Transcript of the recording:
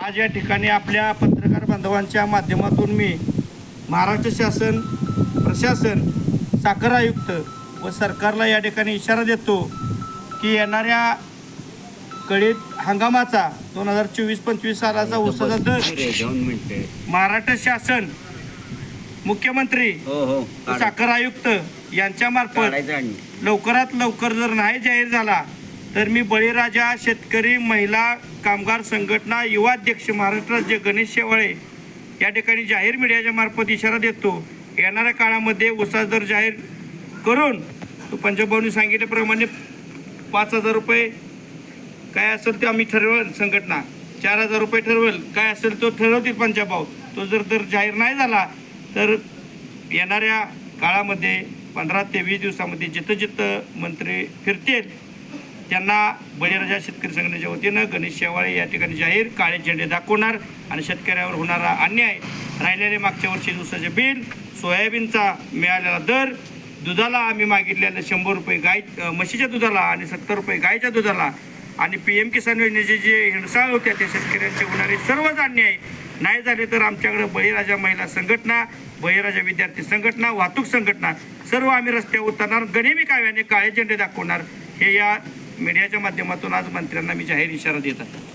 आज या ठिकाणी आपल्या पत्रकार बांधवांच्या माध्यमातून मी महाराष्ट्र शासन प्रशासन साखर आयुक्त व सरकारला या ठिकाणी इशारा देतो की येणाऱ्या कडीत हंगामाचा दोन हजार चोवीस पंचवीस सालाचा ऊसाचा दर महाराष्ट्र शासन मुख्यमंत्री हो हो साखर आयुक्त यांच्या मार्फत काढायचं आणि. लवकरात लवकर जर नाही जाहीर झाला तर मी बळीराजा शेतकरी महिला कामगार संघटना युवा अध्यक्ष महाराष्ट्र राज्य गणेश शेवाळे या ठिकाणी जाहीर मीडियाच्या मार्फत इशारा देतो. येणाऱ्या काळामध्ये उसाचा दर जाहीर करून तो पंजाबभाऊनी सांगितल्याप्रमाणे पाच हजार रुपये काय असेल ते आम्ही ठरवेल संघटना. चार हजार रुपये ठरवेल. काय असेल तो ठरवतील पंजाबभाऊ तो जर दर जाहीर नाही झाला तर येणाऱ्या काळामध्ये पंधरा ते वीस दिवसामध्ये जिथं जिथं मंत्री फिरतील त्यांना बळीराजा शेतकरी संघटनेच्या वतीनं गणेश शेवाळे या ठिकाणी जाहीर काळे झेंडे दाखवणार आणि शेतकऱ्यावर होणारा अन्याय राहिलेले मागच्या वर्षी दिवसाचे बिल सोयाबीनचा मिळालेला दर दुधाला आम्ही मागितलेलं शंभर रुपये गाय म्हशीच्या दुधाला आणि सत्तर रुपये गायच्या दुधाला आणि पी एम किसान योजनेचे जे हिंडसाळ होत्या त्या शेतकऱ्यांचे होणारे सर्वच अन्याय नाही झाले तर आमच्याकडे बळीराजा महिला संघटना बळीराजा विद्यार्थी संघटना वाहतूक संघटना सर्व आम्ही रस्त्यावर उतरणार गणेमी काव्याने काळे झेंडे दाखवणार. हे या मीडियाच्या माध्यमातून आज मंत्र्यांना मी जाहीर इशारा देत आहे.